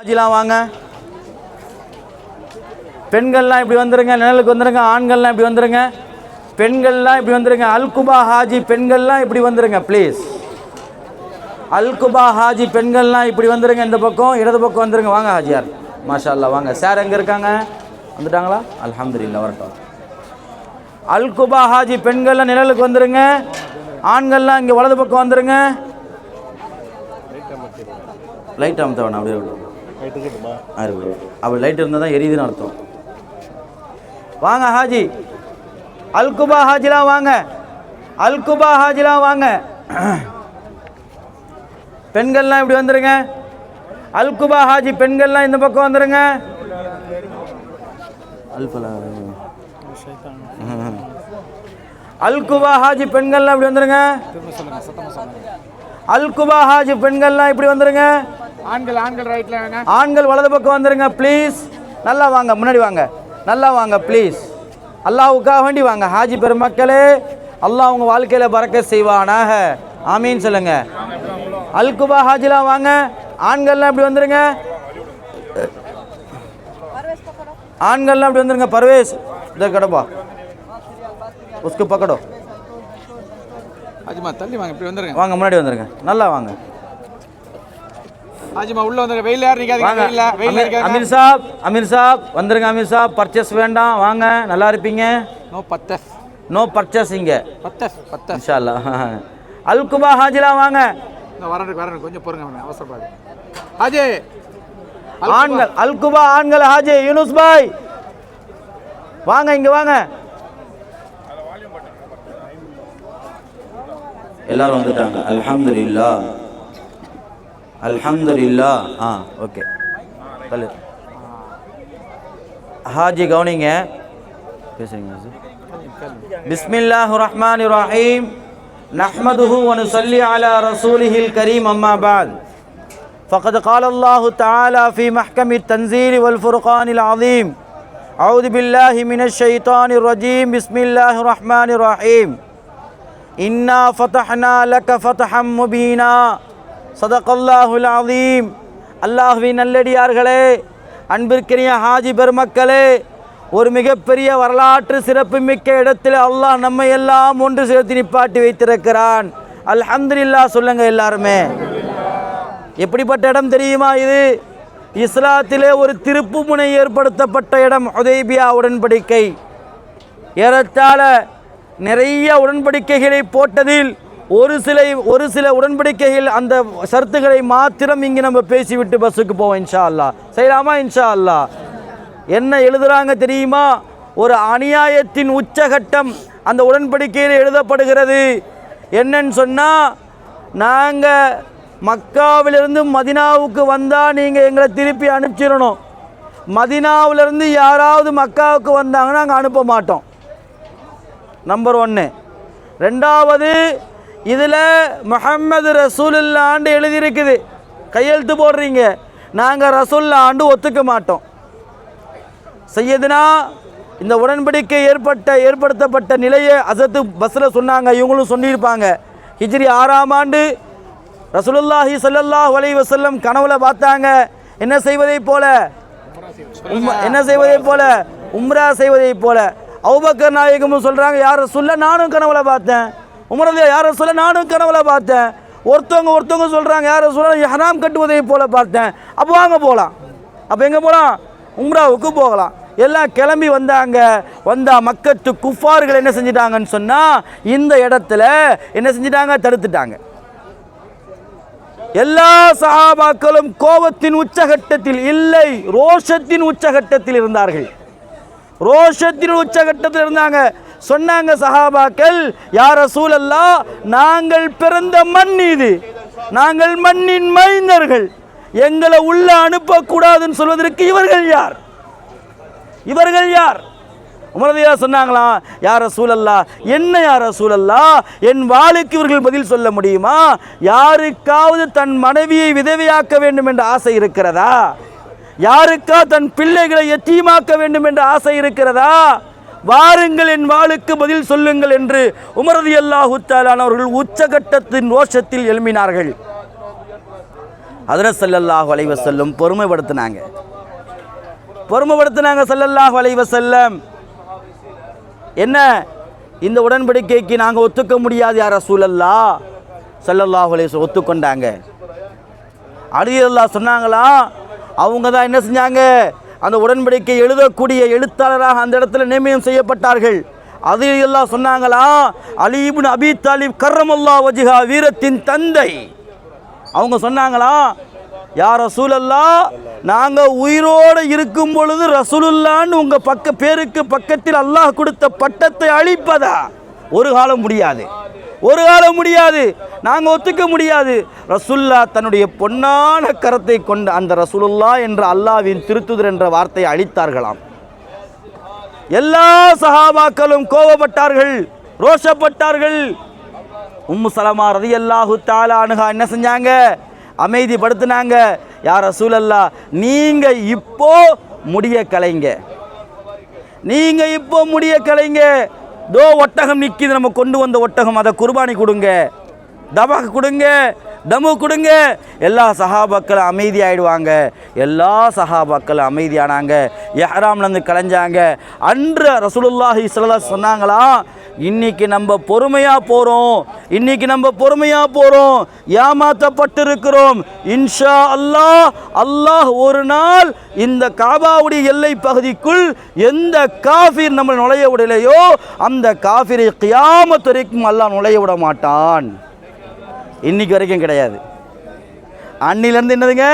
ஆஜிலாம் வாங்க. பெண்கள்லாம் இப்படி வந்துருங்க நிழலுக்கு வந்துருங்க ஆண்கள்லாம் இப்படி வந்துருங்க. பெண்கள்லாம் இப்படி வந்துருங்க அல்குபா ஹாஜி பெண்கள்லாம் இப்படி வந்துருங்க ப்ளீஸ் அல்குபா ஹாஜி பெண்கள்லாம் இப்படி வந்துருங்க இந்த பக்கம் இடது பக்கம் வந்துருங்க. வாங்க ஹாஜியார். மாஷா அல்லா வாங்க. சார் எங்கே இருக்காங்க? வந்துட்டாங்களா? அல்ஹம்துலில்லாஹ் வரட்டும். அல்குபா ஹாஜி பெண்கள்லாம் நிழலுக்கு வந்துருங்க ஆண்கள்லாம் இங்கே வலது பக்கம் வந்துருங்க. லைட் அமுத்த வேணாம் அப்படியே அறுபது அப்படி லைட் இருந்தால் தான் எரியுதுன்னு அர்த்தம். வாங்க ஹாஜி. அல்குபா ஹாஜிலாம் வாங்க. அல்குபா ஹாஜிலாம் வாங்க. பெண்கள்லாம் இப்படி வந்துருங்க. அல்குபா ஹாஜி பெண்கள்லாம் இந்த பக்கம் வந்துருங்க. அல்பலா அல்குபா ஹாஜி பெண்கள்லாம் இப்படி வந்துருங்க. அல்குபா ஹாஜி பெண்கள்லாம் இப்படி வந்துருங்க. ஆண்கள் ஆண்கள் ரைட்ல வேணா. ஆண்கள் வலது பக்கம் வந்துருங்க ப்ளீஸ் நல்லா வாங்க முன்னாடி வாங்க. நல்லா வாங்க ப்ளீஸ் அல்லாஹ்வுக்காக வேண்டி வாங்க ஹாஜி பெருமக்களே. அல்லாஹ் உங்க வாழ்க்கையில பறக்க செய்வானாக. ஆமீன் சொல்லுங்க. அல்குபா ஹாஜிலாம் வாங்க. ஆண்கள்லாம் இப்படி வந்துருங்க? ஆண்கள்லாம் இப்படி வந்துருங்க பர்வேஸ்? இந்த கடப்பா. உஸ்கு பக்கடோ. ஆஜிமா தள்ளி வாங்க இப்படி வந்துருங்க. வாங்க முன்னாடி வந்துருங்க. நல்லா வாங்க. ஆஜிமா உள்ள வந்துருங்க வெயில் யார் நிக்காதீங்க வெயில்ல. வெயில் அமீர் இருக்காங்க. அமீர் சாப் அமீர் சாப். வந்துருங்க அமீர் சாப். பர்ச்சேஸ் வேண்டாம். வாங்க நல்லா இருப்பீங்க. நோ பத்தஸ் நோ பர்ச்சேஸ் இங்க. பத்தஸ் பத்தஸ் இன்ஷா அல்லாஹ் அல்குபா ஹாஜிலா வாங்க. வரணும் வரணும் கொஞ்சம் பொறுங்க அவசரப்படாது. ஆஜி ஆண்கள் அல்குபா ஆண்கள் ஹாஜி. யூனுஸ் பாய். வாங்க இங்க வாங்க. எல்லாரும் வந்துட்டாங்க. அல்ஹம்துலில்லா அல்ஹம்துலில்லா ஆ ஓகே சொல்லு ஹாஜி கவுனிங்க பேசுறீங்க بسم الله الرحمن الرحيم نحمده ونصلي على رسوله الكريم أما بعد فقد قال الله تعالى في محكم التنزيل والفرقان العظيم أعوذ بالله من الشيطان الرجيم بسم الله الرحمن الرحيم إنا فتحنا لك فتحا مبينا சதகல்லாஹுல் அதீம் அல்லாஹுவின் நல்லடியார்களே அன்பிற்கினிய ஹாஜி பெருமக்களே ஒரு மிகப்பெரிய வரலாற்று சிறப்புமிக்க இடத்தில் அல்லாஹ் நம்மை எல்லாம் ஒன்று சேர்த்து நிப்பாட்டி வைத்திருக்கிறான். அல்ஹம்துல்லா சொல்லுங்கள் எல்லாருமே. எப்படிப்பட்ட இடம் தெரியுமா இது? இஸ்லாத்திலே ஒரு திருப்புமுனை ஏற்படுத்தப்பட்ட இடம் உதேபியா உடன்படிக்கை. ஏறத்தாழ நிறைய உடன்படிக்கைகளை போட்டதில் ஒரு சில ஒரு சில உடன்படிக்கையில் அந்த ஷர்த்துகளை மாத்திரம் இங்கே நம்ம பேசிவிட்டு பஸ்ஸுக்கு போவோம் இன்ஷா அல்லாஹ் செய்யலாமா இன்ஷா அல்லாஹ் என்ன எழுதுகிறாங்க தெரியுமா? ஒரு அநியாயத்தின் உச்சகட்டம் அந்த உடன்படிக்கையில் எழுதப்படுகிறது. என்னன்னு சொன்னால் நாங்கள் மக்காவிலிருந்து மதினாவுக்கு வந்தால் நீங்கள் எங்களை திருப்பி அனுப்பிச்சிடணும். மதினாவிலிருந்து யாராவது மக்காவுக்கு வந்தாங்கன்னா நாங்கள் அனுப்ப மாட்டோம். நம்பர் ஒன்று ரெண்டாவது இதில் முஹம்மது ரசூல் இல்லாண்டு எழுதியிருக்குது. கையெழுத்து போடுறீங்க. நாங்கள் ரசூல் ஆண்டு ஒத்துக்க மாட்டோம். செய்யதுனா இந்த உடன்படிக்கை ஏற்பட்ட ஏற்படுத்தப்பட்ட நிலையை அசத்து பஸ்ஸில் சொன்னாங்க. இவங்களும் சொல்லியிருப்பாங்க. ஹிஜ்ரி ஆறாம் ஆண்டு ரசூலுல்லாஹி ஸல்லல்லாஹு வலை வசல்லம் கனவுல பார்த்தாங்க. என்ன செய்வதைப் போல? உம்- என்ன செய்வதைப் போல? உம்ரா செய்வதைப் போல. அவுபக்கர் நாயகமும் சொல்கிறாங்க யார் சொல்ல நானும் கனவுல பார்த்தேன். உமரது யார சொல்ல? நானும் கனவுல பார்த்தேன். ஒருத்தவங்க ஒருத்தவங்க சொல்கிறாங்க யார சொல்ல ஹராம் கட்டுவதை போல பார்த்தேன். அப்போ வாங்க போகலாம் அப்போ எங்கே போகலாம் உம்ராவுக்கு போகலாம். எல்லாம் கிளம்பி வந்தாங்க. வந்தால் மக்கத்து குஃபார்கள் என்ன செஞ்சிட்டாங்கன்னு சொன்னால் இந்த இடத்துல என்ன செஞ்சிட்டாங்க? தடுத்துட்டாங்க. எல்லா சகாபாக்களும் கோபத்தின் உச்சகட்டத்தில் இல்லை ரோஷத்தின் உச்சகட்டத்தில் இருந்தார்கள். ரோஷத்தின் உச்சகட்டத்தில் இருந்தாங்க. சொன்னாங்க சஹாபாக்கள் யார சூழல்லா நாங்கள் பிறந்த மண் இது. நாங்கள் மண்ணின் மைந்தர்கள். எங்களை உள்ள அனுப்பக்கூடாதுன்னு சொல்வதற்கு இவர்கள் யார்? இவர்கள் யார்? உமரதியா சொன்னாங்களாம் யார சூழல்லா என்ன யார சூழல்லா என் வாளுக்கு இவர்கள் பதில் சொல்ல முடியுமா? யாருக்காவது தன் மனைவியை விதவையாக்க வேண்டும் என்ற ஆசை இருக்கிறதா? யாருக்கா தன் பிள்ளைகளை எத்தீமாக்க வேண்டும் என்ற ஆசை இருக்கிறதா? வாருங்கள் என் வாளுக்கு பதில் சொல்லுங்கள் என்று உமரதி அல்லாஹு அவர்கள் உச்சகட்டத்தின் ரோஷத்தில் எழும்பினார்கள். ஹதரத் செல்லல்லாஹ் வலைவ செல்லும் பொறுமைப்படுத்தினாங்க. பொறுமைப்படுத்தினாங்க செல்லல்லாஹ் வளைவ செல்லம் என்ன? இந்த உடன்படிக்கைக்கு நாங்கள் ஒத்துக்க முடியாது யார சூழல்லா ஸல்லல்லாஹு அலைஹி ஒத்துக்கொண்டாங்க. அடியல்லா சொன்னாங்களா? அவங்க தான் என்ன செஞ்சாங்க? அந்த உடன்படிக்கை எழுதக்கூடிய எழுத்தாளராக அந்த இடத்துல நியமனம் செய்யப்பட்டார்கள். அது எல்லாம் சொன்னாங்களா அலீபின் அபி தாலிப் கர்ரமுல்லா வஜிஹா வீரத்தின் தந்தை. அவங்க சொன்னாங்களா? யா ரசூலல்லா நாங்கள் உயிரோடு இருக்கும் பொழுது ரசூலுல்லான்னு உங்கள் பக்க பேருக்கு பக்கத்தில் அல்லாஹ் கொடுத்த பட்டத்தை அழிப்பதா? ஒரு காலம் முடியாது. ஒரு காலம் முடியாது. நாங்கள் ஒத்துக்க முடியாது. ரசுல்லா தன்னுடைய பொன்னான கரத்தை கொண்டு அந்த ரசூலுல்லா என்ற அல்லாவின் திருத்துதர் என்ற வார்த்தையை அழித்தார்களாம். எல்லா சஹாபாக்களும் கோபப்பட்டார்கள் ரோஷப்பட்டார்கள். உம்மு சலமா ரதியல்லாஹு தாலா அணுகா என்ன செஞ்சாங்க? அமைதிப்படுத்தினாங்க. யார் ரசூலல்லா நீங்கள் இப்போ முடிய கலைங்க. நீங்கள் இப்போ முடிய கலைங்க. தோ ஒட்டகம் நிற்கிது நம்ம கொண்டு வந்த ஒட்டகம். அதை குர்பானி கொடுங்க. தபாக்கு கொடுங்க. தமு கொடுங்க. எல்லா சஹாபாக்களும் அமைதியாயிடுவாங்க. எல்லா சஹாபாக்களும் அமைதியானாங்க. எஹ்ராம்லேருந்து கலைஞ்சாங்க. அன்று ரசூலுல்லாஹி ஸல்லல்லாஹு சொன்னாங்களா இன்னைக்கு நம்ம பொறுமையாக போகிறோம் இன்னைக்கு நம்ம பொறுமையாக போகிறோம் ஏமாற்றப்பட்டிருக்கிறோம் இன்ஷா அல்லாஹ் அல்லாஹ் ஒரு நாள் இந்த காபாவுடைய எல்லை பகுதிக்குள் எந்த காஃபிர் நம்ம நுழைய விடலையோ அந்த காஃபிரை கியாமத்துறைக்கும் அல்லாஹ் நுழைய விட மாட்டான். இன்னைக்கு வரைக்கும் கிடையாது. அன்னிலேருந்து என்னதுங்க?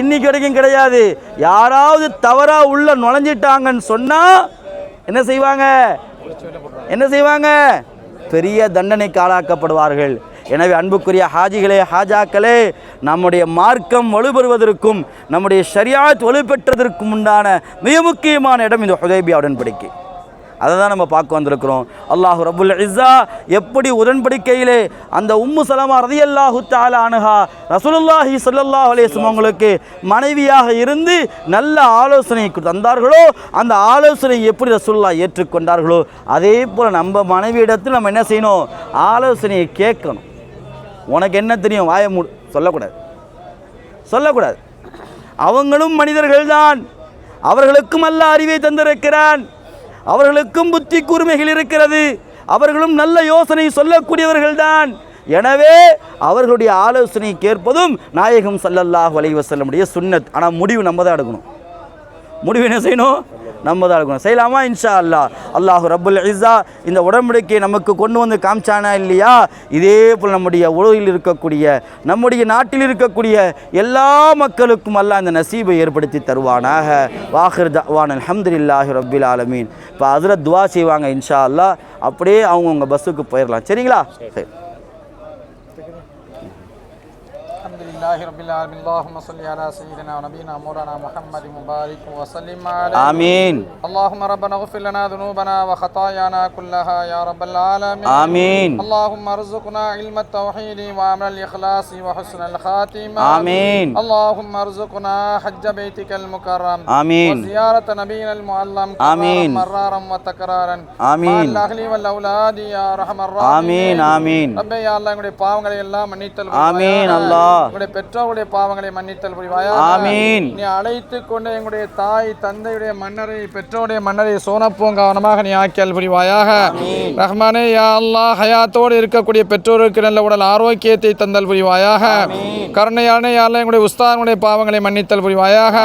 இன்னைக்கு வரைக்கும் கிடையாது. யாராவது தவறாக உள்ள நுழைஞ்சிட்டாங்கன்னு சொன்னால் என்ன செய்வாங்க? என்ன செய்வாங்க? பெரிய தண்டனை காலாக்கப்படுவார்கள் எனவே அன்புக்குரிய ஹாஜிகளே ஹாஜாக்களே நம்முடைய மார்க்கம் வலுப்பெறுவதற்கும் நம்முடைய சரியாத் வலுப்பெற்றதற்கும் உண்டான மிக முக்கியமான இடம் இந்த ஹுதைபியா உடன்படிக்கை அதை தான் நம்ம பார்க்க வந்திருக்கிறோம். அல்லாஹு ரபுல் இஸ்ஸா எப்படி உடன்படிக்கையிலே அந்த உம்மு சலமா ரதியல்லாஹு தாலா அனுஹா ரசூலுல்லாஹி ஸல்லல்லாஹு அலேஸ்லம் அவங்களுக்கு மனைவியாக இருந்து நல்ல ஆலோசனை தந்தார்களோ அந்த ஆலோசனை எப்படி ரசூல்லா ஏற்றுக்கொண்டார்களோ அதே போல் நம்ம மனைவியிடத்தில் நம்ம என்ன செய்யணும்? ஆலோசனையை கேட்கணும். உனக்கு என்ன தெரியும்? வாய மூடு. சொல்லக்கூடாது. சொல்லக்கூடாது. அவங்களும் மனிதர்கள்தான். அவர்களுக்கும் அல்ல அறிவை தந்திருக்கிறான். அவர்களுக்கும் புத்தி கூர்மைகள் இருக்கிறது. அவர்களும் நல்ல யோசனை சொல்லக்கூடியவர்கள்தான். எனவே அவர்களுடைய ஆலோசனை கேட்பதும் நாயகம் சல்லல்லாஹ் வலைவசல்லமுடைய சுன்னத் ஆனால் முடிவு நம்ம தான் எடுக்கணும். முடிவு என்ன செய்யணும்? நம்ம தான் செய்யலாமா? இன்ஷா அல்லாஹ் அல்லாஹு ரப்புல் இஸ்ஸா இந்த உடன்படிக்கையை நமக்கு கொண்டு வந்து காமிச்சானா இல்லையா? இதே போல் நம்முடைய உலகில் இருக்கக்கூடிய நம்முடைய நாட்டில் இருக்கக்கூடிய எல்லா மக்களுக்கும் அல்லா இந்த நசீபை ஏற்படுத்தி தருவானாக. வாஹிர் தவான் அல்ஹம்துலில்லாஹி ரப்பில் ஆலமீன். இப்போ அதில் துவா செய்வாங்க இன்ஷா அல்லாஹ் அப்படியே அவங்கவுங்க பஸ்ஸுக்கு போயிடலாம் சரிங்களா? சரி. لله رب العالمين اللهم صل على سيدنا ونبينا مولانا محمد مبارك وسلم عليه ஆமீன் اللهم ربنا اغفر لنا ذنوبنا وخطايانا كلها يا رب العالمين ஆமீன் اللهم ارزقنا علم التوحيد وعمل الإخلاص وحسن الخاتمة آمين. اللهم ارزقنا حج بيتك المكرم آمين. وزيارة نبينا المعلم آمين. كرارا مرارا وتكرارا مع آمين. الأهل والأولاد يا أرحم الراحمين ஆமீன் ஆமீன் ரப்பே யா அல்லாஹ் எங்களுடைய பாவங்களை எல்லாம் மன்னித்தல் ஆமீன் புரிவாயாக. அல்லாஹ். எங்களுடைய பெற்றோருடைய பாவங்களை மன்னித்தல் புரிவாயாக. ஆமீன். நீ அழைத்து கொண்டு எங்களுடைய தாய் தந்தையுடைய மன்னரை பெற்றோருடைய மன்னரை சோனப்பூங்காவனமாக நீ ஆக்கியல் புரிவாயாக. ரஹ்மானே யா அல்லாஹ் ஹயாத்தோடு இருக்கக்கூடிய பெற்றோருக்கு நல்ல உடல் ஆரோக்கியத்தை தந்தல் புரிவாயாக. கருணையான யா அல்லாஹ் எங்களுடைய உஸ்தானுடைய பாவங்களை மன்னித்தல் புரிவாயாக.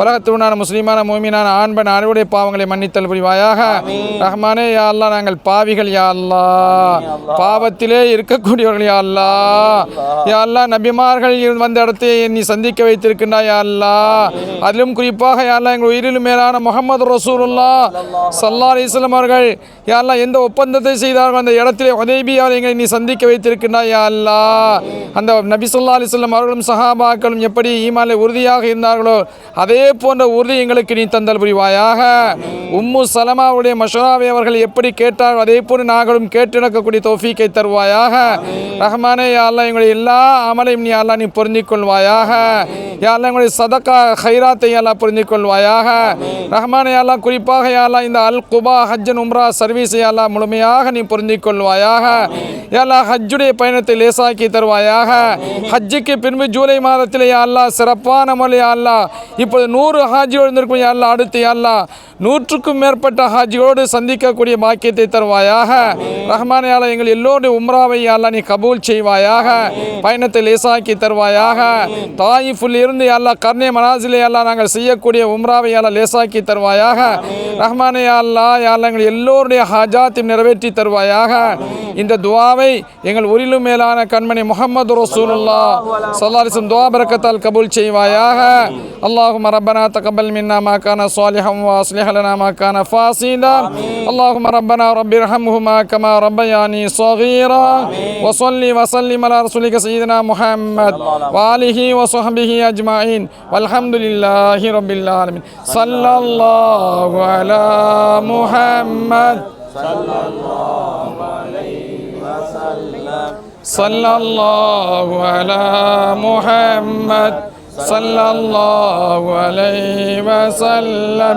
உலகத்துடனான முஸ்லிமான மூமினான ஆண்பன் அனைவருடைய பாவங்களை மன்னித்தல் புரிவாயாக. ரஹ்மானே யா அல்லாஹ் நாங்கள் பாவிகள் யா அல்லாஹ். பாவத்திலே இருக்கக்கூடியவர்கள் யா அல்லாஹ். யா அல்லாஹ் நபிமார்கள் வந்த இடத்தை நீ சந்திக்க வைத்திருக்கின்றாய் யா அதிலும் குறிப்பாக யாரெல்லாம் எங்கள் உயிரிலும் மேலான முகமது ரசூலுல்லா சல்லா அலிஸ்லாம் அவர்கள் யா எந்த ஒப்பந்தத்தை செய்தார்கள் அந்த இடத்திலே உதவியால் எங்களை நீ சந்திக்க வைத்திருக்கின்றாய் யா அந்த நபி சொல்லா அலிஸ்லாம் அவர்களும் சஹாபாக்களும் எப்படி ஈமானில் உறுதியாக இருந்தார்களோ அதே போன்ற உறுதி எங்களுக்கு நீ தந்தல் புரிவாயாக. உம்மு சலமாவுடைய மஷராவை அவர்கள் எப்படி கேட்டார்கள் அதே போன்று நாங்களும் கேட்டு நடக்கக்கூடிய தௌஃபீக்கை தருவாயாக. ரஹ்மானே யா எங்களுடைய எல்லா அமலையும் நீ அல்லாஹ் நீ பொருந்திக் கொள்வாயாக யாரெல்லாம் எங்களுடைய சதக்கா ஹைராத்தை யாரெல்லாம் பொருந்திக் கொள்வாயாக ரஹ்மானே யாரெல்லாம் குறிப்பாக யாரெல்லாம் இந்த அல் குபா ஹஜ்ஜன் உம்ரா சர்வீஸ் யாரெல்லாம் முழுமையாக நீ பொருந்திக் கொள்வாயாக யாரெல்லாம் ஹஜ்ஜுடைய பயணத்தை லேசாக்கி தருவாயாக. ஹஜ்ஜுக்கு பின்பு ஜூலை மாதத்தில் யாரெல்லாம் சிறப்பான முறை யாரெல்லாம் இப்போது நூறு ஹாஜியோடு இருந்திருக்கும் யாரெல்லாம் அடுத்து யாரெல்லாம் நூற்றுக்கும் மேற்பட்ட ஹாஜியோடு சந்திக்கக்கூடிய பாக்கியத்தை தருவாயாக. ரஹ்மான் யாலா எங்கள் எல்லோருடைய உம்ராவை யாலா நீ கபூல் செய்வாயாக. பயணத்தை லேசாக்கி தருவாயாக தாயிஃபுல் இருந்து யாலா கர்ணே மனாசிலே யாலா நாங்கள் செய்யக்கூடிய உம்ராவை யாலா லேசாக்கி தருவாயாக ரஹ்மானே யாலா யாலா எங்கள் எல்லோருடைய ஹாஜாத்தையும் நிறைவேற்றி தருவாயாக இந்த துவாவை எங்கள் உரிலும் மேலான கண்மணி முகமது ரசூலுல்லா சல்லாலிசம் துவா பரக்கத்தால் கபூல் செய்வாயாக اللهم ربنا تقبل منا ما كان صالحا واصلح لنا ما كان فاسدا اللهم ربنا رب ارحمهما كما ربياني صغيرا وصلي وسلم على رسولك سيدنا محمد ওয়ালিহি ওয়াসহাবিহি আজমাইন আলহামদুলিল্লাহি রাব্বিল আলামিন সাল্লাল্লাহু আলা মুহাম্মদ সাল্লাল্লাহু আলাইহি ওয়াসাল্লাম সাল্লাল্লাহু আলা মুহাম্মদ সাল্লাল্লাহু আলাইহি ওয়াসাল্লাম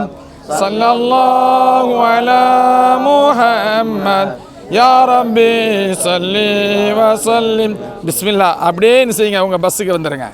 সাল্লাল্লাহু আলা মুহাম্মদ யா ரப்பி சல்லி வசல்லிம் பிஸ்மில்லா. அப்படியே செய்யுங்க. அவங்க பஸ்ஸுக்கு வந்துடுங்க